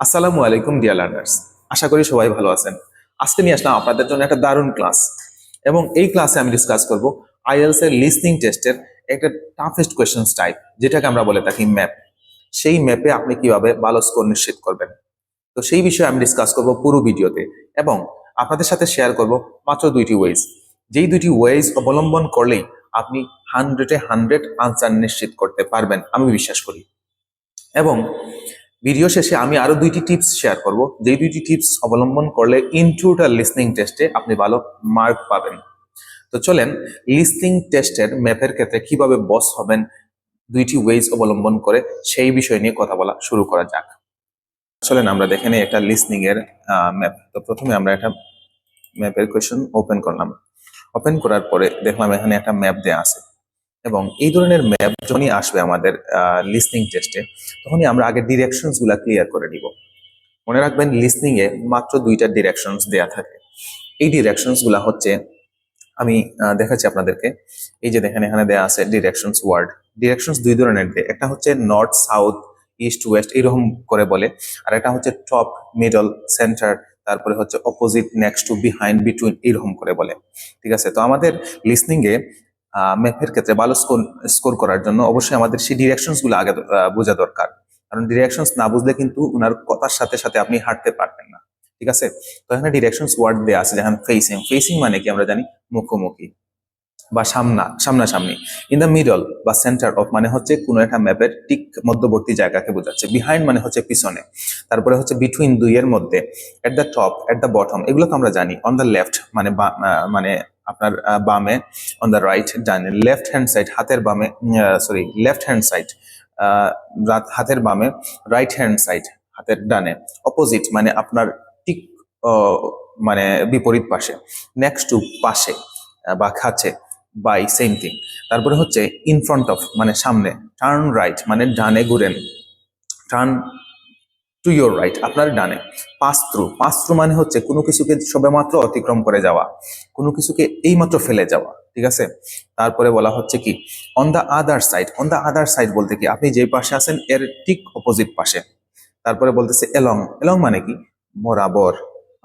আসসালামু আলাইকুম dear learners আশা করি সবাই ভালো আছেন। আজকে নিয়ে আসলাম আপনাদের জন্য একটা দারুণ ক্লাস এবং এই ক্লাসে আমি ডিসকাস করব আইএলস এর লিসনিং টেস্টের একটা টাফেস্ট কোয়েশ্চেন্স টাইপ যেটাকে আমরা বলে থাকি ম্যাপ সেই ম্যাপে আপনি কীভাবে ভালো স্কোর নিশ্চিত করবেন? তো সেই বিষয়ে আমি ডিসকাস করব পুরো ভিডিওতে। এবং আপনাদের সাথে শেয়ার করব মাত্র দুইটি ওয়েজ যেই দুইটি ওয়েজ অবলম্বন করলেই আপনি হান্ড্রেডে হান্ড্রেড আনসার নিশ্চিত করতে পারবেন, আমি বিশ্বাস করি। এবং ভিডিও শেষে আমি আরও দুইটি টিপস শেয়ার করব। যেই দুইটি টিপস অবলম্বন করলে ইন টোটাল লিসনিং টেস্টে আপনি ভালো মার্ক পাবেন। তো চলেন লিসনিং টেস্টের ম্যাপের ক্ষেত্রে কীভাবে বস হবেন, দুইটি ওয়েজ অবলম্বন করে সেই বিষয় নিয়ে কথা বলা শুরু করা যাক। চলেন, আমরা দেখে নিই একটা লিসনিং এর ম্যাপ তো প্রথমে আমরা একটা ম্যাপের কোয়েশন ওপেন করলাম। ওপেন করার পরে দেখলাম এখানে একটা ম্যাপ দেয়া আছে। এবং এই ধরনের ম্যাপ যখনই আসবে আমাদের লিসনিং টেস্টে তখনই আমরা আগে ডিরেকশনসগুলা ক্লিয়ার করে নিব। মনে রাখবেন লিসনিং এ মাত্র দুইটা ডিরেকশনস দেয়া থাকে। এই ডিরেকশনসগুলা হচ্ছে, আমি দেখাচ্ছি আপনাদেরকে। এই যে দেখেন, এখানে দেয়া আছে ডিরেকশনস ওয়ার্ড ডিরেকশনস দুই ধরনের দেয়। একটা হচ্ছে নর্থ সাউথ ইস্ট ওয়েস্ট এরকম করে বলে। আর একটা হচ্ছে টপ মিডল সেন্টার তারপরে হচ্ছে opposite next to behind between এরকম করে বলে। ঠিক আছে? তো আমাদের লিসনিং এ ম্যাপের ক্ষেত্রে ভালো স্কোর স্কোর করার জন্য অবশ্যই আমাদের সেই ডিরেকশনসগুলো আগে বোঝা দরকার। কারণ ডিরেকশনস না বুঝলে কিন্তু ওনার কথার সাথে সাথে আপনি হাঁটতে পারবেন না। ঠিক আছে? তো এখানে ডিরেকশনস ওয়ার্ড দেওয়া আছে, যেখানে ফেসিং ফেসিং মানে কি আমরা জানি? মুখোমুখি বা সামনা, সামনাসামনি। ইন দ্য মিডল বা সেন্টার অফ মানে হচ্ছে কোনো একটা ম্যাপের ঠিক মধ্যবর্তী জায়গাকে বোঝাচ্ছে। বিহাইন্ড মানে হচ্ছে পিছনে। তারপরে হচ্ছে বিটুইন দুইয়ের মধ্যে। At the top at the bottom এগুলো তো আমরা জানি। অন দ্য লেফট মানে মানে আপনার বামে অন দ্য রাইট ডানে লেফট হ্যান্ড সাইড হাতের বামে সরি লেফট হ্যান্ড সাইড হাতের বামে রাইট হ্যান্ড সাইড হাতের ডানে অপোজিট মানে আপনার ঠিক মানে বিপরীত পাশে নেক্সট টু পাশে বা খাচ্ছে বাই সেম থিং তারপরে হচ্ছে ইন ফ্রন্ট অফ মানে সামনে টার্ন রাইট মানে ডানে ঘুরেন টার্ন টু ইয়োর রাইট আপনার ডানে। পাস থ্রু পাস থ্রু মানে হচ্ছে কোনো কিছুকে সবেমাত্র অতিক্রম করে যাওয়া। কোনো কিছুকে এইমাত্র ফেলে যাওয়া, ঠিক আছে? তারপরে বলা হচ্ছে কি? On the other side on the other side বলতে কি? আপনি যে পাশে আছেন, এর ঠিক অপোজিট পাশে। তারপরে বলতেছে এলং এলং মানে কি? বরাবর।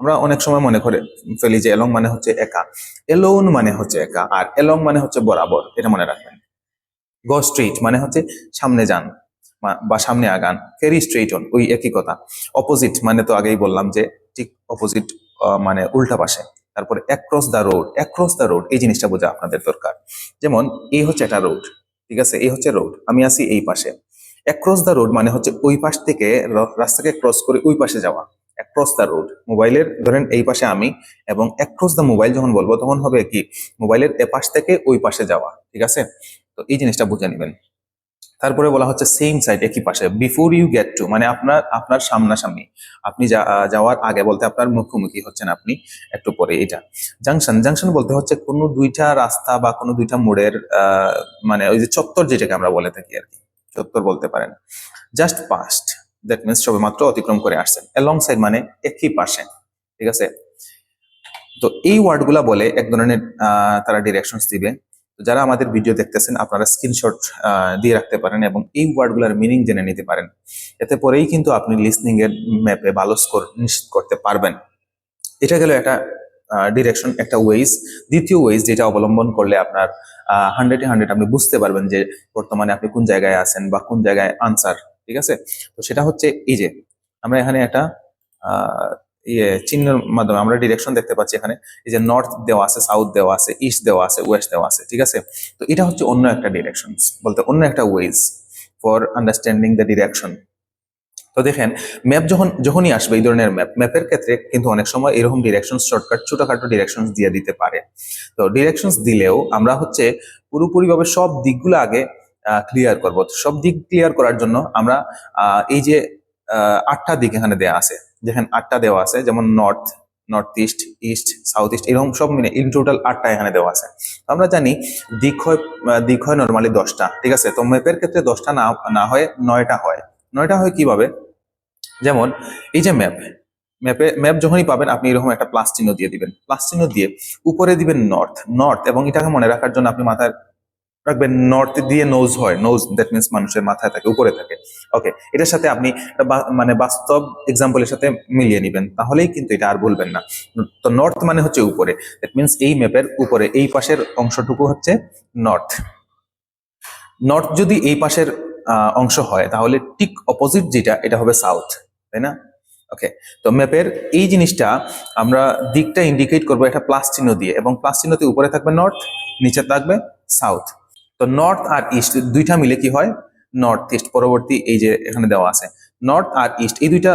আমরা অনেক সময় মনে করে ফেলি যে এলং মানে হচ্ছে একা। এলোন মানে হচ্ছে একা। আর এলং মানে হচ্ছে বরাবর। এটা মনে রাখবেন। গো স্ট্রিট মানে হচ্ছে সামনে যান। বা- সামনে আগান। ফেরি স্ট্রেট অন ওই একই কথা। অপোজিট মানে তো আগেই বললাম যে, ঠিক অপোজিট মানে উল্টা পাশে। তারপরে across the road across the road এই জিনিসটা বোঝা আপনাদের দরকার। যেমন, এই হচ্ছে একটা রোড ঠিক আছে? এই হচ্ছে রোড আমি আছি এই পাশে। অ্যাক্রস দ্য রোড মানে হচ্ছে ওই পাশ থেকে রাস্তাকে ক্রস করে ওই পাশে যাওয়া। অ্যাক্রস দ্য রোড মোবাইলের, ধরেন এই পাশে আমি, এবং অ্যাক্রস দ্য মোবাইল যখন বলব, তখন হবে কি? মোবাইলের এ পাশ থেকে ওই পাশে যাওয়া, ঠিক আছে? তো এই জিনিসটা বুঝে নেবেন। তারপরে বলা হচ্ছে সেম সাইড একই পাশে। বিফোর ইউ গেট টু মানে আপনার আপনার সামনাসামনি। আপনি যাওয়ার আগে বলতে আপনার মুখোমুখি হচ্ছেন আপনি একটু পরে এটা। জাংশন জাংশন বলতে হচ্ছে কোনো দুইটা রাস্তা বা কোনো দুইটা মোড়ের মানে ওই যে চত্বর যেটাকে আমরা বলে থাকি আর কি। চত্বর বলতে পারেন। জাস্ট পাস্ট দ্যাট মিনস সবে মাত্র অতিক্রম করে আসছেন। অ্যালং সাইড মানে একই পাশে, ঠিক আছে? তো এই ওয়ার্ডগুলা বলে এক ধরনের তারা ডিরেকশনস দিবে। যারা আমাদের ভিডিও দেখতেছেন, আপনারা স্ক্রিনশট দিয়ে রাখতে পারেন এবং এই ওয়ার্ডগুলোর মিনিং জেনে নিতে পারেন। এতে পরেই কিন্তু আপনি লিসনিং এর ম্যাপে ভালো স্কোর নিশ্চিত করতে পারবেন। এটা গেল একটা ডিরেকশন একটা ওয়েজ দ্বিতীয় ওয়েজ যেটা অবলম্বন করলে আপনার হান্ড্রেডে হান্ড্রেড আপনি বুঝতে পারবেন যে বর্তমানে আপনি কোন জায়গায় আছেন বা কোন জায়গায় আনসার ঠিক আছে? তো সেটা হচ্ছে এই যে, আমরা এখানে একটা ইয়ে চিহ্নের মাধ্যমে আমরা ডিরেকশন দেখতে পাচ্ছি এখানে। এই যে নর্থ দেওয়া আছে সাউথ দেওয়া আছে ইস্ট দেওয়া আছে ওয়েস্ট দেওয়া আছে, ঠিক আছে? তো এটা হচ্ছে অন্য একটা ডিরেকশন বলতে অন্য একটা ways for understanding the direction তো দেখেন ম্যাপ যখন, যখনই আসবে এই ধরনের ম্যাপ ম্যাপের ক্ষেত্রে কিন্তু অনেক সময় এরকম ডিরেকশন শর্টকাট ছোটখাটো ডিরেকশন দিয়ে দিতে পারে। তো ডিরেকশন দিলেও আমরা হচ্ছে পুরোপুরিভাবে সব দিকগুলো আগে ক্লিয়ার করব। সব দিক ক্লিয়ার করার জন্য আমরা এই যে আটটা দিক এখানে দেওয়া আছে। যেখানে আটটা দেওয়া আছে, যেমন north north east east south east এরকম সব মিলে ইন টোটাল আটটা এখানে দেওয়া আছে। আমরা জানি দিক হয় দিক হয় নর্মালি দশটা, ঠিক আছে? তো ম্যাপের ক্ষেত্রে দশটা না না হয়, নয়টা হয়। নয়টা হয় কীভাবে? যেমন এই যে ম্যাপ ম্যাপে ম্যাপ যখনই পাবেন, আপনি এরকম একটা প্লাস চিহ্ন দিয়ে দিবেন। প্লাস চিহ্ন দিয়ে উপরে দিবেন নর্থ নর্থ এবং এটাকে মনে রাখার জন্য আপনি মাথার রাখবেন নর্থ দিয়ে নোজ হয় নোজ দ্যাট মিনস মানুষের মাথায় থাকে, উপরে থাকে। ওকে এটার সাথে আপনি মানে বাস্তব এক্সাম্পলের সাথে মিলিয়ে নেবেন, তাহলেই কিন্তু এটা আর বলবেন না। তো নর্থ মানে হচ্ছে উপরে দ্যাট মিনস এই ম্যাপের উপরে, এই পাশের অংশটুকু হচ্ছে নর্থ নর্থ যদি এই পাশের অংশ হয়, তাহলে ঠিক অপোজিট যেটা, এটা হবে সাউথ তাই না? ওকে তো ম্যাপের এই জিনিসটা আমরা দিকটা ইন্ডিকেট করব একটা প্লাস চিহ্ন দিয়ে, এবং প্লাস চিহ্নতে উপরে থাকবে নর্থ নিচে থাকবে সাউথ তো নর্থ আর ইস্ট দুইটা মিলে কি হয়? নর্থ ইস্ট পরবর্তী এই যে এখানে দেওয়া আছে। নর্থ আর ইস্ট এই দুইটা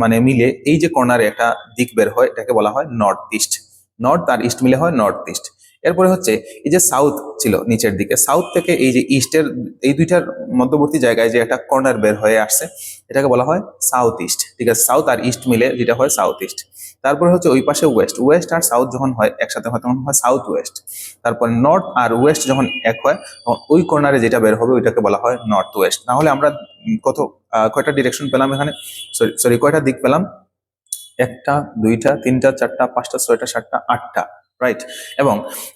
মানে মিলে এই যে কর্নারে একটা দিক বের হয়, এটাকে বলা হয় নর্থ ইস্ট নর্থ আর ইস্ট মিলে হয় নর্থ ইস্ট এরপরে হচ্ছে এই যে সাউথ ছিল নিচের দিকে। সাউথ থেকে এই যে ইস্টের এই দুইটার মধ্যবর্তী জায়গায় যে একটা কর্নার বের হয়ে আসছে, এটাকে বলা হয় সাউথ ইস্ট ঠিক আছে সাউথ আর ইস্ট মিলে যেটা হয় সাউথ ইস্ট তারপরে হচ্ছে ওই পাশে ওয়েস্ট ওয়েস্ট আর সাউথ যখন হয়, একসাথে হয়, তখন হয় সাউথ ওয়েস্ট তারপর নর্থ আর ওয়েস্ট যখন এক হয়, তখন ওই কর্নারে যেটা বের হবে, ওইটাকে বলা হয় নর্থ ওয়েস্ট তাহলে আমরা কত কয়টা ডিরেকশন পেলাম এখানে? সরি সরি কয়টা দিক পেলাম? একটা, দুইটা, তিনটা, চারটা, পাঁচটা, ছয়টা, সাতটা, আটটা রাইট এবং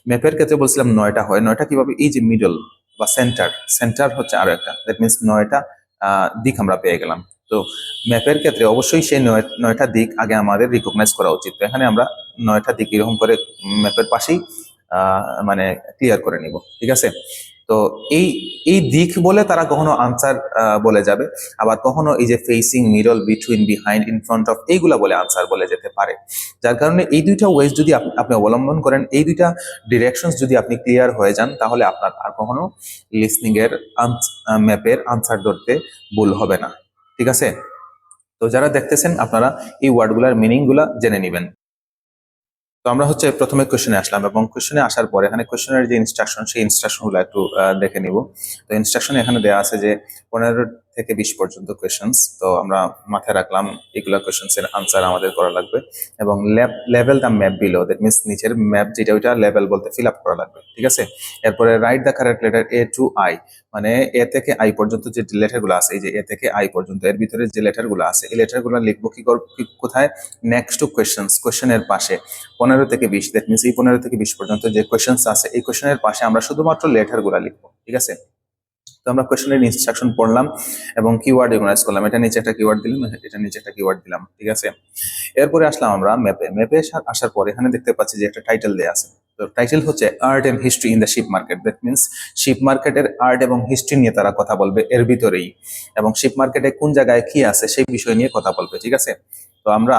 ম্যাপের ক্ষেত্রে বলছিলাম নয়টা হয়। নয়টা কীভাবে? এই যে মিডল বা সেন্টার সেন্টার হচ্ছে আরও একটা। দ্যাট মিনস নয়টা দিক আমরা পেয়ে গেলাম। তো ম্যাপের ক্ষেত্রে অবশ্যই সেই নয়, নয়টা দিক আগে আমাদের রিকগনাইজ করা উচিত। তো এখানে আমরা নয়টা দিক এরকম করে ম্যাপের পাশেই মানে ক্লিয়ার করে নিব, ঠিক আছে? তো এই এই দিক বলে তারা কখনো আনসার বলে যাবে। আবার কখনো এই যে facing middle between behind in front of এইগুলা বলে আনসার বলে যেতে পারে। যার কারণে এই দুইটা ওয়েজ যদি আপ- আপনি অবলম্বন করেন, এই দুইটা ডিরেকশনস যদি আপনি ক্লিয়ার হয়ে যান, তাহলে আপনার আর কখনো লিসনিং এর ম্যাপের আনসার ধরতে ভুল হবে না। ঠিক আছে? তো যারা দেখতেছেন, আপনারা এই ওয়ার্ডগুলার মিনিংগুলা জেনে নেবেন। তো আমরা হচ্ছে প্রথমে কোশ্চেনে আসলাম এবং কোশ্চেনে আসার পর এখানে কোশ্চেনের যে ইনস্ট্রাকশন সেই ইনস্ট্রাকশনগুলো একটু দেখে নিব। তো ইনস্ট্রাকশন এখানে দেওয়া আছে যে পনেরো থেকে বিশ পর্যন্ত কোয়েশনস তো আমরা মাথায় রাখলাম, এগুলা কোয়েশনস এর আনসার আমাদের করা লাগবে এবং level the map below that means নিচের ম্যাপ যেটা ওইটা লেভেল বলতে ফিল আপ করা লাগবে, ঠিক আছে? এরপরে write the correct letter A to I মানে এ থেকে আই পর্যন্ত যে লেটারগুলো আছে, এই যে এ থেকে আই পর্যন্ত, এর ভিতরে যে লেটারগুলো আছে, এই লেটারগুলো লিখব কি কোথায়? নেক্সট টু কোয়েশনস কোয়েশনের পাশে, পনেরো থেকে বিশ দ্যাট মিনস এই পনেরো থেকে বিশ পর্যন্ত যে কোয়েশনস আছে, এই কোয়েশনের পাশে আমরা শুধুমাত্র লেটারগুলা লিখব, ঠিক আছে? তো আমরা কোয়েশনের ইনস্ট্রাকশন পড়লাম এবং কিওয়ার্ড রিকগনাইজ করলাম। এটা নিচে একটা কিওয়ার্ড দিলাম, এটা নিচে একটা কিওয়ার্ড দিলাম, ঠিক আছে? এরপরে আসলাম আমরা ম্যাপে ম্যাপে আসার পর এখানে দেখতে পাচ্ছি যে একটা টাইটেল দেয়া আছে। তো টাইটেল হচ্ছে art and history in the sheep market that means sheep মার্কেটের আর্ট এবং হিস্ট্রি নিয়ে তারা কথা বলবে এর ভিতরেই। এবং শিপ মার্কেটে কোন জায়গায় কি আছে সেই বিষয় নিয়ে কথা বলবে, ঠিক আছে? তো আমরা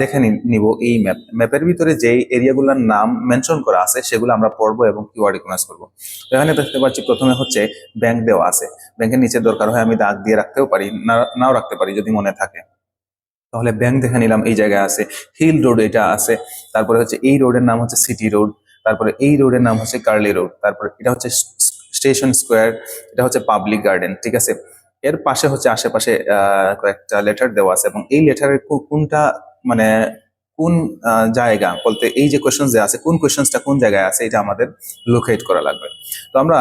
দেখে নিব এই ম্যাপ ম্যাপের ভিতরে যে এরিয়াগুলোর নাম মেনশন করা আছে, সেগুলো আমরা পড়ব এবং কিওয়ার্ড রিকগনাইজ করব। এখানে দেখতে পাচ্ছি প্রথমে হচ্ছে ব্যাংক দেওয়া আছে। ব্যাংকের নিচে দরকার হয় আমি দাগ দিয়ে রাখতেও পারি নাও রাখতে পারি যদি মনে থাকে। তাহলে ব্যাংক দেখে নিলাম এই জায়গায় আছে হিল রোড এটা আছে, তারপরে হচ্ছে এই রোডের নাম হচ্ছে সিটি রোড তারপরে এই রোডের নাম হচ্ছে কার্লি রোড তারপরে এটা হচ্ছে স্টেশন স্কোয়ার এটা হচ্ছে পাবলিক গার্ডেন ঠিক আছে? এর পাশে হচ্ছে আশেপাশে কয়েকটা লেটার দেওয়া আছে এবং এই লেটারের কোনটা মানে কোন জায়গা বলতে এই যে কোয়েশ্চেন দেওয়া আছে, কোন কোয়েশ্চেন্সটা কোন জায়গায় আছে, এটা আমাদের লোকেট করা লাগবে। তো আমরা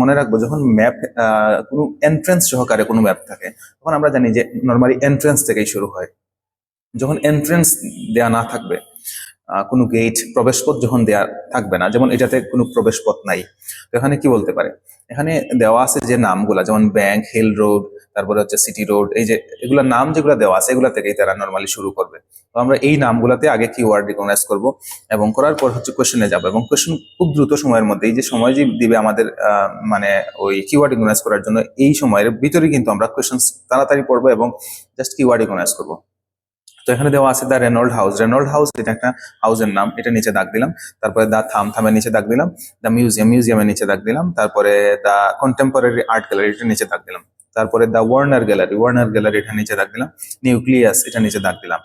মনে রাখব যখন ম্যাপ কোনো এন্ট্রেন্স সহকারে কোনো ম্যাপ থাকে, তখন আমরা জানি যে নর্মালি এন্ট্রেন্স থেকেই শুরু হয়। যখন এন্ট্রেন্স দেয়া না থাকবে কোনো গেট প্রবেশপথ যখন দেয়া থাকবে না, যেমন এটাতে কোনো প্রবেশপথ নাই। তো এখানে কি বলতে পারে? এখানে দেওয়া আছে যে নামগুলা, যেমন ব্যাংক হিল রোড তারপরে হচ্ছে সিটি রোড এই যে এগুলোর নাম যেগুলো দেওয়া আছে, এগুলা থেকেই তারা নর্মালি শুরু করবে। তো আমরা এই নামগুলাতে আগে কিওয়ার্ড রিকগনাইজ করব এবং করার পর হচ্ছে কোশ্চেনে যাব এবং কোশ্চেন খুব দ্রুত সময়ের মধ্যে এই যে সময় যে দিবে আমাদের মানে ওই কিওয়ার্ড রিকগনাইজ করার জন্য, এই সময়ের ভিতরে কিন্তু আমরা কোশ্চেন তাড়াতাড়ি পড়ব এবং জাস্ট কিওয়ার্ড রিকগনাইজ করব। তো এখানে দেওয়া আছে the Reynold House. Reynold House এটা একটা হাউসের নাম, এটা নিচে দাগ দিলাম। তারপরে দা থাম থামের নিচে দাগ দিলাম, দ্য মিউজিয়াম, মিউজিয়ামের নিচে দাগ দিলাম, তারপরে দ্য কন্টেম্পোরারি আর্ট গ্যালারি এটা নিচে দাগ দিলাম। তারপরে the Warner Gallery Warner Gallery এটা নিচে দাগ দিলাম, নিউক্লিয়াস এটা নিচে দাগ দিলাম।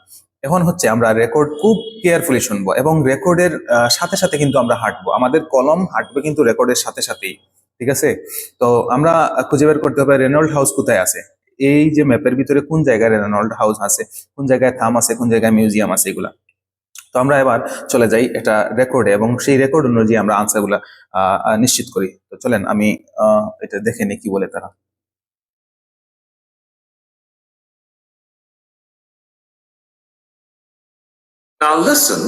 এখন হচ্ছে আমরা রেকর্ড খুব কেয়ারফুলি শুনব এবং রেকর্ডের সাথে সাথে কিন্তু আমরা হাঁটবো। আমাদের কলম হাঁটবে কিন্তু রেকর্ডের সাথে সাথেই, ঠিক আছে? তো আমরা খুঁজে বের করতে হবে রেনল্ড হাউস কোথায় আছে? এই যে ম্যাপের ভিতরে কোন জায়গায় রেনল্ড হাউস আছে কোন জায়গায় থাম আছে কোন জায়গায় মিউজিয়াম আছে এগুলা। তো আমরা এবার চলে যাই এটা রেকর্ডে এবং সেই রেকর্ড অনুযায়ী আমরা আনসারগুলা আহ, আহ, নিশ্চিত করি। তো চলেন আমি এটা দেখে নিই কি বলে তারা। Now listen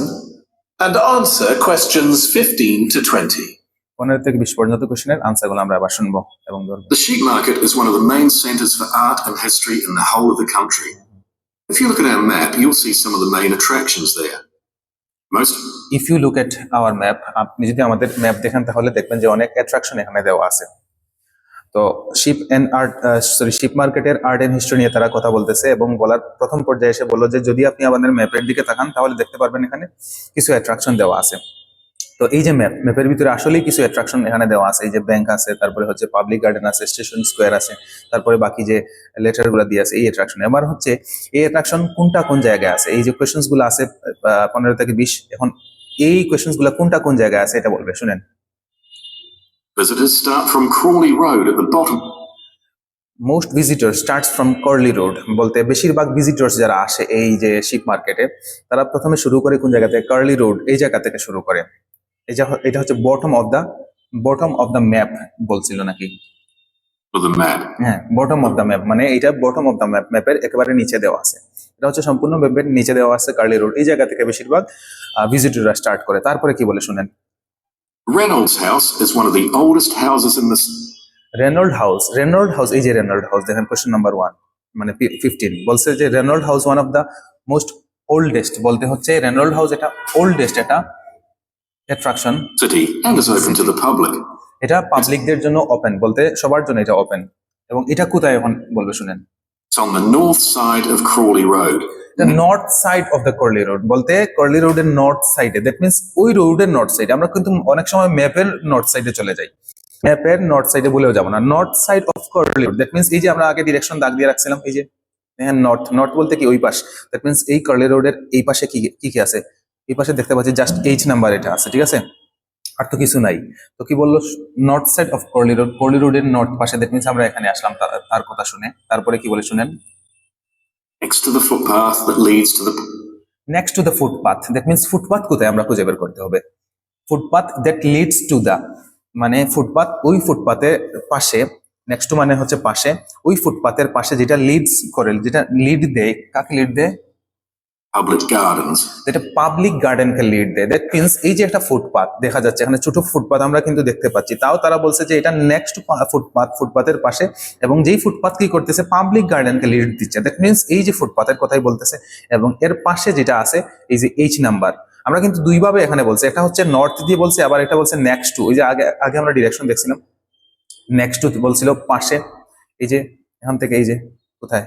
and answer questions 15 to 20. পনেরো থেকে বিশ পর্যন্ত কোশ্চেনের আনসারগুলো আমরা আবার শুনব এবং ধরবো The sheep market is one of the main centres for art and history in the whole of the country. If you look at our map, you'll see some of the main attractions there. Most if you look at our map আপনি যদি আমাদের map দেখেন তাহলে দেখবেন যে অনেক attraction এখানে দেওয়া আছে তো sheep and art sorry sheep মার্কেটের আর্ট এন্ড হিস্ট্রি নিয়ে তারা কথা বলতেছে এবং বলার প্রথম পর্যায়ে এসে বলল যে যদি আপনি আমাদের ম্যাপের দিকে তাকান তাহলে দেখতে পারবেন এখানে কিছু অ্যাট্রাকশন দেওয়া আছে তো এই যে ম্যাপ ম্যাপের ভিতরে আসলেই কিছু অ্যাট্রাকশন এখানে দেওয়া আছে। এই যে ব্যাংক আছে তারপরে হচ্ছে পাবলিক গার্ডেন আছে স্টেশন স্কোয়ার আছে তারপরে বাকি যে লেটারগুলো দিয়ে আছে এই অ্যাট্রাকশন এবার হচ্ছে এই অ্যাট্রাকশন কোনটা কোন জায়গায় আছে? এই যে কোয়েশ্চেন্সগুলো আছে পনেরো থেকে বিশ এখন এই কোয়েশ্চেন্সগুলো কোনটা কোন জায়গায় আছে এটা বলবে শুনেন। Visitors start from Crawley Road at the bottom. Most visitor starts from Crawley road বলতে বেশিরভাগ ভিজিটর্স যারা আসে এই যে শিপ মার্কেটে তারা প্রথমে শুরু করে কোন জায়গা থেকে? কার্লি রোড এই জায়গা থেকে শুরু করে। এটা হচ্ছে bottom of the bottom of the map বলছিল নাকি. হ্যাঁ বটম অফ দ্য ম্যাপ মানে এটা বটম অফ দ্য ম্যাপ ম্যাপের একেবারে নিচে দেওয়া আছে এটা হচ্ছে সম্পূর্ণ ম্যাপের নিচে দেওয়া আছে কার্লি রোড এই জায়গা থেকে বেশিরভাগ ভিজিটররা স্টার্ট করে তারপরে কি বলে শুনেন Reynolds House is one of the oldest houses in the. s- Reynold House Reynold House এই যে রেনল্ড হাউস দেখেন কোশ্চেন নাম্বার ওয়ান মানে ফিফটিন বলছে যে Reynold House one of the most oldest বলতে হচ্ছে রেনল্ড হাউস এটা ওল্ডেস্ট এটা attraction City. And is open to the public. এটা পাবলিকদের জন্য ওপেন বলতে সবার জন্য এটা ওপেন এবং এটা কোথায় এখন বলবে শুনেন? It's on the north side of Crawley Road. এটা north side of the Crawley road বলতে কর্লি রোডের নর্থ সাইডে দ্যাট মিনস ওই রোডের নর্থ সাইডে আমরা কিন্তু অনেক সময় ম্যাপের নর্থ সাইডে চলে যাই। ম্যাপের নর্থ সাইডে বলেও যাব না। North side of Crawley road that means এই যে আমরা আগে ডিরেকশন দাগ দিয়ে রাখছিলাম এই যে হ্যাঁ নর্থ নর্থ বলতে কি ওই পাশ? দ্যাট মিনস এই কর্লি রোডের এই পাশে কি কি কি আছে? এই পাশে দেখতে পাচ্ছি জাস্ট এইচ নাম্বার এটা আছে ঠিক আছে? আর তো কিছু নাই। তো কি বলল? North side of Crawley road Crawley রোডের নর্থ পাশে দ্যাট মিনস আমরা এখানে আসলাম তার- তার কথা শুনে। তারপরে কি বলে শুনেন? Next to the footpath that leads to the. Next to the footpath that means footpath কোথায় আমরা খুঁজে বের করতে হবে? Footpath that leads to the মানে ফুটপাথ ওই ফুটপাথের পাশে নেক্সট মানে হচ্ছে পাশে ওই ফুটপাথের পাশে যেটা লিডস করে যেটা লিড দেয় কাকে লিড দেয়? যেটা পাবলিক গার্ডেনকে লিড দেয়। দ্যাট মিনস এই যে একটা ফুটপাথ দেখা যাচ্ছে, এখানে ছোট ফুটপাথ আমরা কিন্তু দেখতে পাচ্ছি। তাও তারা বলছে যে এটা নেক্সট ফুটপাথ ফুটপাথের পাশে এবং যেই ফুটপাথ কি করতেছে পাবলিক গার্ডেনকে লিড দিচ্ছে। দ্যাট মিনস এই যে ফুটপাথের কথাই বলতেছে এবং এর পাশে যেটা আছে, এই যে এইচ নাম্বার আমরা কিন্তু দুইভাবে এখানে বলছি। একটা হচ্ছে নর্থ দিয়ে বলছে, আবার এটা বলছে নেক্সট টু ওই যে আগে আগে আমরা ডিরেকশন দেখছিলাম। নেক্সট টু বলছিল পাশে। এই যে, এখান থেকে এই যে, কোথায়?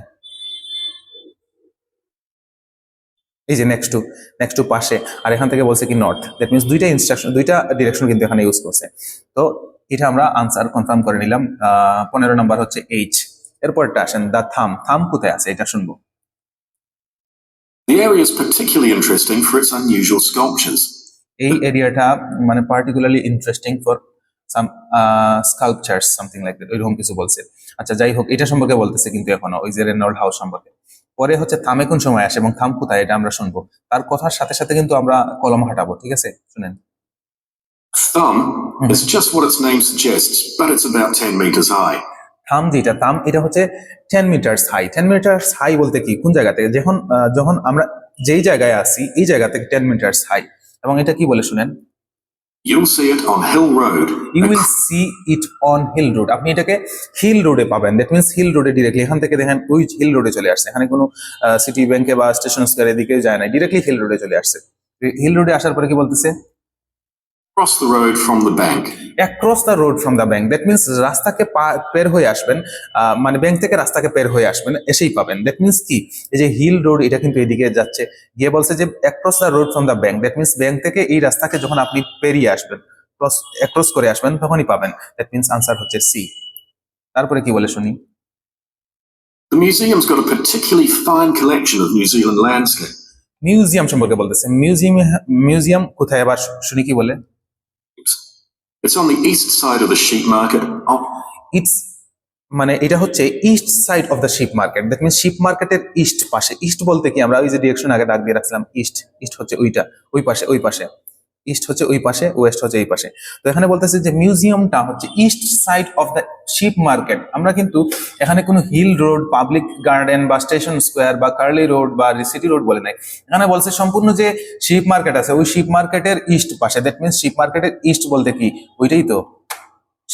এই যে নেক্সট টু নেক্সট টু পাশে আর এখান থেকে বলছে কি নর্থ দ্যাট মিনস দুইটা ইনস্ট্রাকশন দুইটা ডিরেকশন কিন্তু এখানে ইউজ করছে। তো এটা আমরা আনসার কনফার্ম করে নিলাম। পনেরো নাম্বার হচ্ছে এইচ এরপরটা আসেন দা থাম থাম কোথায় আছে? এটা শুনব। The area is particularly interesting for its unusual sculptures. এই এরিয়াটা মানে particularly interesting for some sculptures something like that ওইরকম কিছু বলছে। আচ্ছা যাই হোক এটা সম্পর্কে বলতেছে কিন্তু এখনও ওই যে রেনল্ড হাউস সম্পর্কে। পরে হচ্ছে থামে কোন সময় আসে এবং থাম কোথায় এটা আমরা শুনব। তার কথার সাথে সাথে কিন্তু আমরা কলম হাঁটাবো ঠিক আছে? শুনেন। Thumb is just what its name suggests, but it's about 10 metres high. থাম যেটা থাম এটা হচ্ছে ten metres high ten metres high বলতে কি? কোন জায়গা থেকে? যখন যখন আমরা যেই জায়গায় আসি এই জায়গা থেকে টেন মিটার্স হাই এবং এটা কি বলে শুনেন? You'll see it on Hill Road. You will see it on Hill road আপনি এটাকে হিল রোডে পাবেন। দ্যাট মিনস হিল রোডে ডিরেক্টলি এখান থেকে দেখেন, ওই হিল রোডে চলে আসছে। এখানে কোনো সিটি ব্যাংকে বা স্টেশন স্কোয়ার এদিকে যায় না ডিরেক্টলি হিল রোডে চলে আসছে। হিল রোডে আসার পরে কি বলতেছে? Cross the road from the bank. Across the road from the bank that means রাস্তাকে পা- বের হয়ে আসবেন মানে ব্যাংক থেকে রাস্তাকে বের হয়ে আসবেন এসেই পাবেন। দ্যাট মিনস কি? এই যে হিল রোড এটা কিন্তু এদিকে যাচ্ছে। গিয়ে বলছে যে across the road from the bank that means bank থেকে এই রাস্তাকে যখন আপনি পেরিয়ে আসবেন ক্রস অ্যাক্রস করে আসবেন তখনই পাবেন। দ্যাট মিনস আনসার হচ্ছে সি তারপরে কি বলে শুনি? The museum's got a particularly fine collection of New Zealand landscape. Museum সম্পর্কে বলতেছে। মিউজিয়াম মিউজিয়াম কোথায়? আবার শুনি কি বলে? It's on the east side of the sheep market. Oh, it's মানে এটা হচ্ছে east side of the sheep market that mean sheep মার্কেটের ইস্ট পাশে। ইস্ট বলতে কি? আমরা ওই যে ডিরেকশন আগে ডাক দিয়ে রাখছিলাম ইস্ট ইস্ট হচ্ছে ওইটা ওই পাশে ওই পাশে। ইস্ট হচ্ছে ওই পাশে ওয়েস্ট হচ্ছে এই পাশে। তো এখানে বলতেছে যে মিউজিয়ামটা হচ্ছে east side of the sheep market আমরা কিন্তু এখানে কোনো হিল রোড পাবলিক গার্ডেন বা স্টেশন স্কোয়ার বা কার্লি রোড বা সিটি রোড বলে নাই। এখানে বলছে সম্পূর্ণ যে শিপ মার্কেট আছে, ওই শিপ মার্কেটের ইস্ট পাশে। দ্যাট মিনস শিপ মার্কেটের ইস্ট বলতে কি? ওইটাই তো।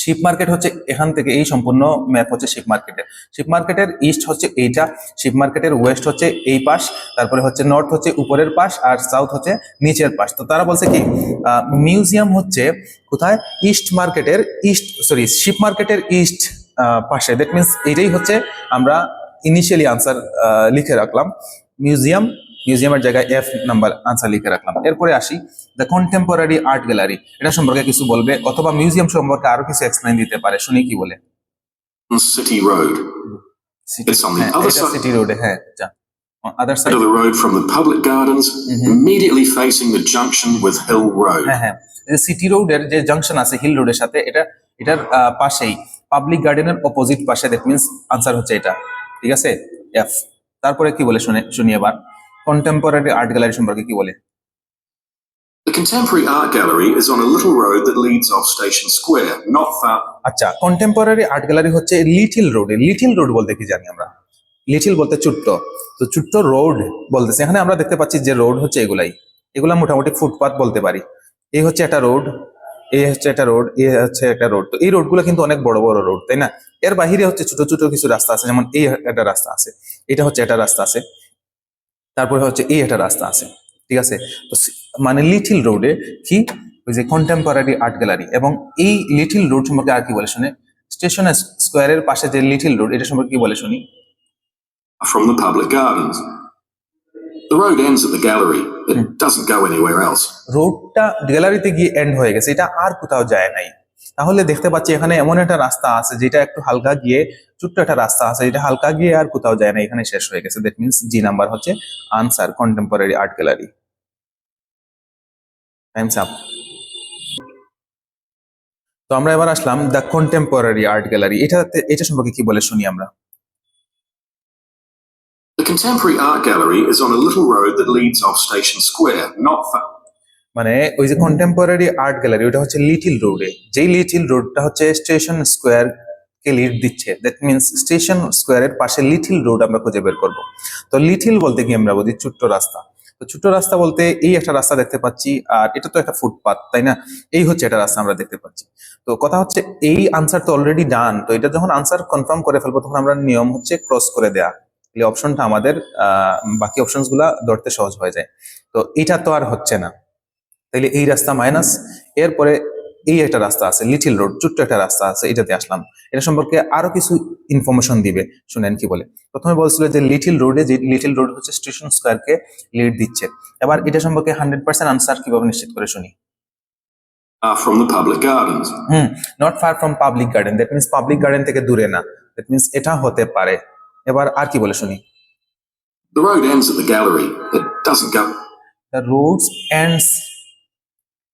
শিপ মার্কেট হচ্ছে এখান থেকে এই সম্পূর্ণ ম্যাপ হচ্ছে শিপ মার্কেটের। শিপ মার্কেটের ইস্ট হচ্ছে এইটা, শিপ মার্কেটের ওয়েস্ট হচ্ছে এই পাশ, তারপরে হচ্ছে নর্থ হচ্ছে উপরের পাশ আর সাউথ হচ্ছে নিচের পাশ। তো তারা বলছে কি মিউজিয়াম হচ্ছে কোথায়? ইস্ট মার্কেটের ইস্ট, সরি, শিপ মার্কেটের ইস্ট পাশে। দ্যাট মিনস এটাই হচ্ছে আমরা ইনিশিয়ালি আনসার লিখে রাখলাম। মিউজিয়াম মিউজিয়ামের জায়গায় এফ নাম্বার আনসার লিখে রাখলাম। এরপরে আসি দ্য কন্টেম্পোরারি আর্ট গ্যালারি এটা সম্পর্কে কিছু বলবে অথবা মিউজিয়াম সম্পর্কে আরও কিছু এক্সপ্লেন দিতে পারে শুনি কি বলে। Other side- সিটি রোডে হ্যাঁ যা। Other side of the road from the public gardens, immediately facing the junction with Hill Road. হ্যাঁ হ্যাঁ। সিটি রোডের যে জাংশন আছে হিল রোডের সাথে এটা এটার পাশেই পাবলিক গার্ডেনের অপোজিট পাশে দ্যাট মিনস আনসার হচ্ছে এটা। ঠিক আছে? এফ তারপরে কি বলে শুনে শুনি এবার? কন্টেম্পোরারি আর্ট গ্যালারি সম্পর্কে কি বলে? The Contemporary Art Gallery is on a little road that leads off Station Square, not far. আচ্ছা কন্টেম্পোরারি আর্ট গ্যালারি হচ্ছে লিটিল রোডে লিটিল রোড বলতে কি জানি আমরা? লিটিল বলতে ছোট্ট। তো ছোট্ট রোড বলতেছে। এখানে আমরা দেখতে পাচ্ছি যে রোড হচ্ছে এগুলাই। এগুলা মোটামুটি ফুটপাথ বলতে পারি। এই হচ্ছে একটা রোড এই হচ্ছে একটা রোড এই হচ্ছে একটা রোড তো এই রোডগুলো কিন্তু অনেক বড় বড় রোড তাই না? এর বাহিরে হচ্ছে ছোট ছোট কিছু রাস্তা আছে যেমন এই একটা রাস্তা আছে। এটা হচ্ছে একটা রাস্তা আছে। তারপরে হচ্ছে এই একটা রাস্তা আছে ঠিক আছে তো মানে লিটিল রোডে কি ওই যে কন্টেম্পোরারি আর্ট গ্যালারি এবং এই লিটিল রোড সম্পর্কে আর কি বলে শুনে স্টেশন স্কোয়ারের পাশে যে লিটিল রোড এটা সম্পর্কে কি বলে শুনি from the public gardens. The road ends at the gallery. It doesn't go anywhere else. রোডটা গ্যালারিতে গিয়ে এন্ড হয়ে গেছে এটা আর কোথাও যায় নাই তাহলে দেখতে পাচ্ছি এখানে এমন একটা রাস্তা আছে যেটা একটু হালকা গিয়ে ছোট্ট একটা রাস্তা আছে যেটা হালকা গিয়ে আর কোথাও যায় না এখানে শেষ হয়ে গেছে। দ্যাট মিনস জি নাম্বার হচ্ছে answer contemporary art gallery times up তো আমরা এবার আসলাম দ্য কন্টেম্পোরারি আর্ট গ্যালারি এটা এটা সম্পর্কে কি বলে শুনি আমরা? The Contemporary Art Gallery is on a little road that leads off Station Square, not far. মানে ওই যে কন্টেম্পোরারি আর্ট গ্যালারি ওটা হচ্ছে লিটিল রোডে যেই লিটিল রোডটা হচ্ছে স্টেশন স্কোয়ার কে লিড দিচ্ছে। দ্যাট মিনস স্টেশন স্কোয়ারের পাশে লিটিল রোড আমরা খুঁজে বের করব। তো লিটিল বলতে কি আমরা বলি ছোট্ট রাস্তা। তো ছোট্ট রাস্তা বলতে এই একটা রাস্তা দেখতে পাচ্ছি, আর এটা তো একটা ফুটপাথ তাই না? এই হচ্ছে একটা রাস্তা আমরা দেখতে পাচ্ছি। তো কথা হচ্ছে এই আনসার তো অলরেডি ডান তো এটা যখন আনসার কনফার্ম করে ফেলব, তখন আমরা নিয়ম হচ্ছে ক্রস করে দেয়া। এই অপশনটা আমাদের বাকি অপশনসগুলা ধরতে সহজ হয়ে যায়। তো এটা তো আর হচ্ছে না। তাইলে এই রাস্তা মাইনাস এরপরে এই একটা রাস্তা আছে লিটিল রোড ছোট্ট একটা রাস্তা আছে এটাতে আসলাম এটা সম্পর্কে আরও কিছু ইনফরমেশন দিবে শুনেন কি বলে প্রথমে বলছিল যে লিটিল রোডে যে লিটিল রোড হচ্ছে স্টেশন স্কোয়ারকে লিড দিচ্ছে এবার এটা সম্পর্কে হান্ড্রেড পার্সেন্ট আনসার কীভাবে নিশ্চিত করে শুনি Far from the public gardens. Hmm not far from public garden that means public garden থেকে দূরে না মিনস এটা হতে পারে এবার আর কি বলে শুনি The road ends at the gallery. It doesn't go. The roads ends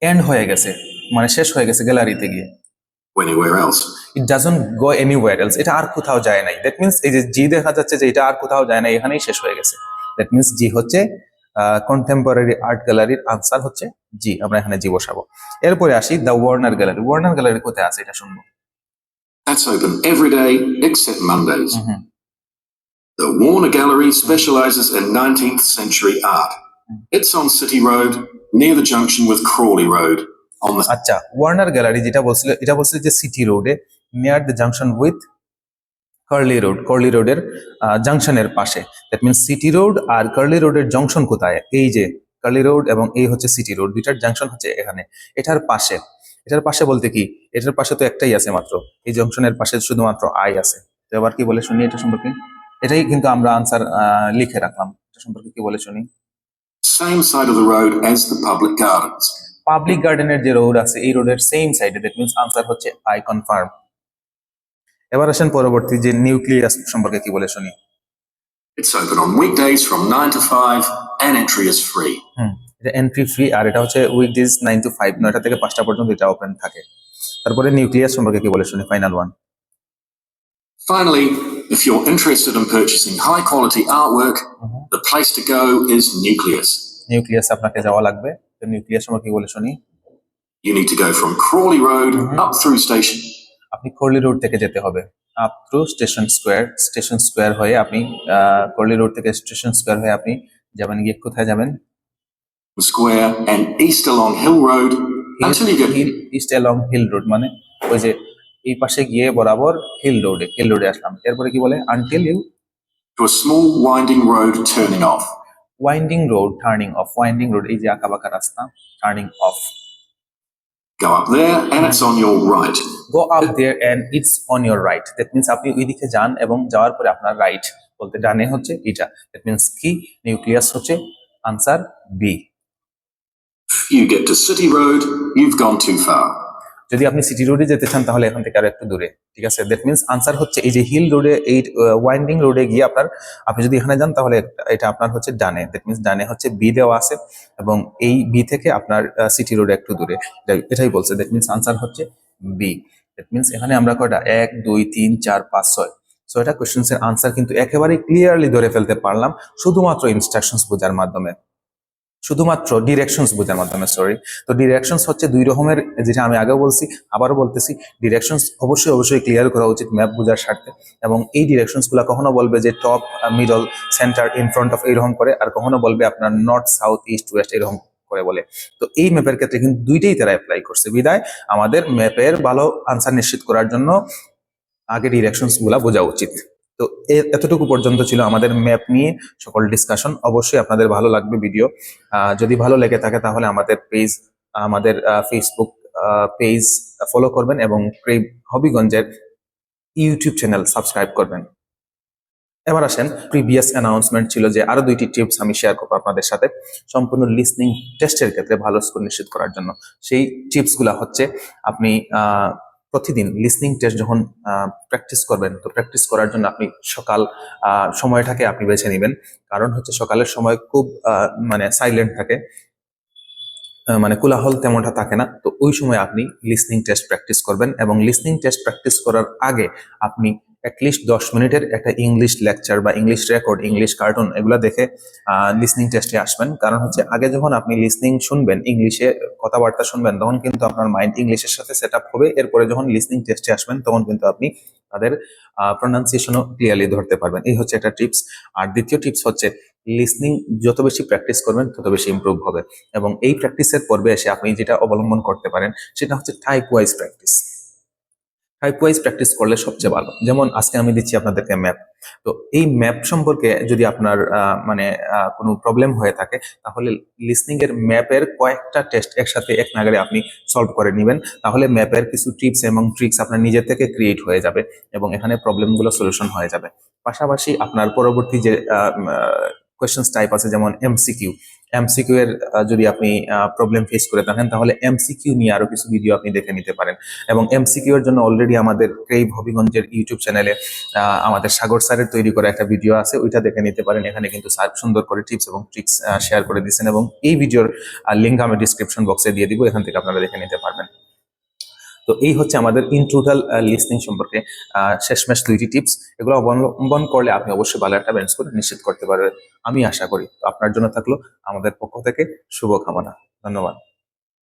end হয়ে গেছে মানে শেষ হয়ে গেছে গ্যালারিতে গিয়ে। Anywhere else. It doesn't go anywhere else এটা আর কোথাও যায় নাই। দ্যাট মিনস এই যে জি দেখা যাচ্ছে যে এটা আর কোথাও যায় না এখানেই শেষ হয়ে গেছে। দ্যাট মিনস জি হচ্ছে কন্টেম্পোরারি আর্ট গ্যালারির আনসার হচ্ছে জি আমরা এখানে জি বসাবো। এরপরে আসি the Warner Gallery Warner Gallery কোথায় আছে এটা শুনব? That's open every day except Mondays. Hmm The Warner Gallery specialises in 19th century art. It's on City Road, near the junction with Crawley Road, on the আচ্ছা Warner gallery যেটা বলছিল এটা বলছিল যে সিটি রোডে near the junction with Crawley road Crawley রোডের জাংশনের পাশে। দ্যাট মিনস সিটি রোড আর কার্লি রোডের জংশন কোথায়? এই যে কার্লি রোড এবং এই হচ্ছে সিটি রোড দুইটার জাংশন হচ্ছে এখানে। এটার পাশে। এটার পাশে বলতে কি? এটার পাশে তো একটাই আছে মাত্র। এই জংশনের পাশে শুধুমাত্র আই আছে। তো এবার কি বলে শুনি এটা সম্পর্কে? এটাই কিন্তু আমরা আনসার লিখে রাখলাম। এটা সম্পর্কে কি বলে শুনি? Same side of the road as the public gardens. Public গার্ডেনের যে রোড আছে এই রোডের সেম সাইডে দ্যাট মিনস আনসার হচ্ছে আই কনফার্ম এবার আসেন পরবর্তী যে নিউক্লিয়াস সম্পর্কে কি বলে শুনি It's open on weekdays from 9 to 5 and entry is free. হুম এটা এন্ট্রি ফ্রি আর এটা হচ্ছে উইকডেজ নাইন টু ফাইভ নয়টা থেকে পাঁচটা পর্যন্ত এটা ওপেন থাকে তারপরে নিউক্লিয়াস সম্পর্কে কি বলে শুনি final one Finally, if you're interested in purchasing high quality artwork, mm-hmm. the place to go is Nucleus. Nucleus আপনাকে যাওয়া লাগবে তো নিউক্লিয়াস সম্পর্কে বলে শুনি You need to go from Crawley Road Mhm. up through station. আপনি করলি road থেকে যেতে হবে up through station square station square হয়ে আপনি করলি রোড থেকে স্টেশন স্কোয়ার হয়ে আপনি যাবেন গিয়ে কোথায় যাবেন Square and east along Hill Road until you get east along Hill road মানে ওই যে এই পাশে গিয়ে বরাবর হিল রোডে হিল রোডে আসলাম। এরপরে কি বলে? Until you to a small winding road turning off. Winding road turning off winding road এই যে আঁকা বাঁকা রাস্তা turning off Go up there and it's on your right. Go up there and it's on your right that means আপনি ওই দিকে যান এবং যাওয়ার পরে আপনার রাইট বলতে ডানে হচ্ছে এটা। দ্যাট মিনস কি? নিউক্লিয়াস হচ্ছে answer B You get to City Road, you've gone too far. যদি আপনি সিটি রোডে যেতে চান, তাহলে এখান থেকে আরও একটু দূরে, ঠিক আছে? দ্যাট মিনস আনসার হচ্ছে এই যে হিল রোডে এই ওয়াইন্ডিং রোডে গিয়ে আপনার, আপনি যদি এখানে যান, তাহলে এটা- আপনার হচ্ছে ডানে। দ্যাট মিনস ডানে হচ্ছে বি দেওয়া আছে এবং এই বি থেকে আপনার সিটি রোডে একটু দূরে। এটাই বলছে। দ্যাট মিনস আনসার হচ্ছে বি দ্যাট মিনস এখানে আমরা কয়টা? এক, দুই, তিন, চার, পাঁচ, ছয়। সো এটা কোয়েশ্চেন্স এর আনসার কিন্তু একেবারে ক্লিয়ারলি ধরে ফেলতে পারলাম, শুধুমাত্র ইনস্ট্রাকশনস বোঝার মাধ্যমে। শুধুমাত্র ডিরেকশনস বোঝার মাধ্যমে সরি তো ডিরেকশনস হচ্ছে দুই রকমের, যেটা আমি আগেও বলছি, আবারও বলতেছি ডিরেকশনস অবশ্যই অবশ্যই ক্লিয়ার করা উচিত ম্যাপ বোঝার স্বার্থে। এবং এই ডিরেকশনসগুলা কখনো বলবে যে top middle centre in front of এরকম করে, আর কখনো বলবে আপনার নর্থ সাউথ ইস্ট ওয়েস্ট এরকম করে বলে। তো এই ম্যাপের ক্ষেত্রে কিন্তু দুইটাই তারা অ্যাপ্লাই করছে। বিদায়, আমাদের ম্যাপের ভালো আনসার নিশ্চিত করার জন্য আগে ডিরেকশনসগুলা বোঝা উচিত। তো এতটুকু পর্যন্ত ছিল আমাদের ম্যাপ নিয়ে সকল ডিসকাশন অবশ্যই আপনাদের ভালো লাগবে ভিডিও যদি ভালো লেগে থাকে তাহলে আমাদের পেজ আমাদের ফেসবুক পেজ ফলো করবেন এবং ক্রেব হবিগঞ্জের ইউটিউব চ্যানেল সাবস্ক্রাইব করবেন। এবার আসেন প্রিভিয়াস অ্যানাউন্সমেন্ট ছিল যে আরও দুইটি টিপস আমি শেয়ার করব আপনাদের সাথে। সম্পূর্ণ লিসনিং টেস্টের ক্ষেত্রে ভালো স্কোর নিশ্চিত করার জন্য। সেই টিপসগুলা হচ্ছে, আপনি প্রতিদিন লিসনিং টেস্ট যখন প্র্যাকটিস করবেন, তো প্র্যাকটিস করার জন্য আপনি সকাল সময়টাকে আপনি বেছে নেবেন। কারণ হচ্ছে সকালের সময় খুব মানে সাইলেন্ট থাকে। মানে কোলাহল তেমনটা থাকে না। তো ওই সময় আপনি লিসনিং টেস্ট প্র্যাকটিস করবেন এবং লিসনিং টেস্ট প্র্যাকটিস করার আগে আপনি অ্যাটলিস্ট দশ মিনিটের একটা ইংলিশ লেকচার বা ইংলিশ রেকর্ড ইংলিশ কার্টুন এগুলো দেখে লিসনিং টেস্টে আসবেন। কারণ হচ্ছে আগে যখন আপনি লিসনিং শুনবেন ইংলিশে কথাবার্তা শুনবেন, তখন কিন্তু আপনার মাইন্ড ইংলিশের সাথে সেট আপ হবে। এরপরে যখন লিসনিং টেস্টে আসবেন, তখন কিন্তু আপনি তাদের প্রোনাউন্সিয়েশনও ক্লিয়ারলি ধরতে পারবেন। এই হচ্ছে একটা টিপস আর দ্বিতীয় টিপস হচ্ছে লিসনিং যত বেশি প্র্যাকটিস করবেন, তত বেশি ইমপ্রুভ হবে। এবং এই প্র্যাকটিসের পর্বে এসে আপনি যেটা অবলম্বন করতে পারেন, সেটা হচ্ছে type wise practice type wise practice করলে সবচেয়ে ভালো। যেমন আজকে আমি দিচ্ছি আপনাদেরকে ম্যাপ তো এই ম্যাপ সম্পর্কে যদি আপনার মানে কোনো প্রবলেম হয়ে থাকে, তাহলে লিসনিং এর ম্যাপের কয়েকটা টেস্ট একসাথে এক নাগারে আপনি সলভ করে নেবেন। তাহলে ম্যাপের কিছু টিপস এবং ট্রিক্স আপনার নিজের থেকে ক্রিয়েট হয়ে যাবে এবং এখানে প্রবলেমগুলো সলিউশন হয়ে যাবে। পাশাপাশি আপনার পরবর্তী যে কোয়েশ্চেন্স টাইপ আছে, যেমন এমসিকিউ এমসিকিউ এর যদি আপনি প্রবলেম ফেস করে থাকেন, তাহলে এমসিকিউ নিয়ে আরও কিছু ভিডিও আপনি দেখে নিতে পারেন। এবং এমসিকিউ এর জন্য অলরেডি আমাদের ক্রেভ হবিগঞ্জের ইউটিউব চ্যানেলে আমাদের সাগর স্যারের তৈরি করা একটা ভিডিও আছে, ওইটা দেখে নিতে পারেন। এখানে কিন্তু স্যার সুন্দর করে টিপস এবং ট্রিক্স শেয়ার করে দিয়েছেন এবং এই ভিডিওর লিঙ্ক আমি ডিসক্রিপশন বক্সে দিয়ে দিব, এখান থেকে আপনারা দেখে নিতে পারবেন। তো এই হচ্ছে আমাদের ইনটোটাল লিসনিং সম্পর্কে শেষমেশ দুইটি টিপস এগুলো অবলম্বন করলে আপনি অবশ্যই ভালো একটা ব্যালেন্স করে নিশ্চিত করতে পারবেন। আমি আশা করি, তো আপনার জন্য থাকল আমাদের পক্ষ থেকে শুভকামনা। ধন্যবাদ।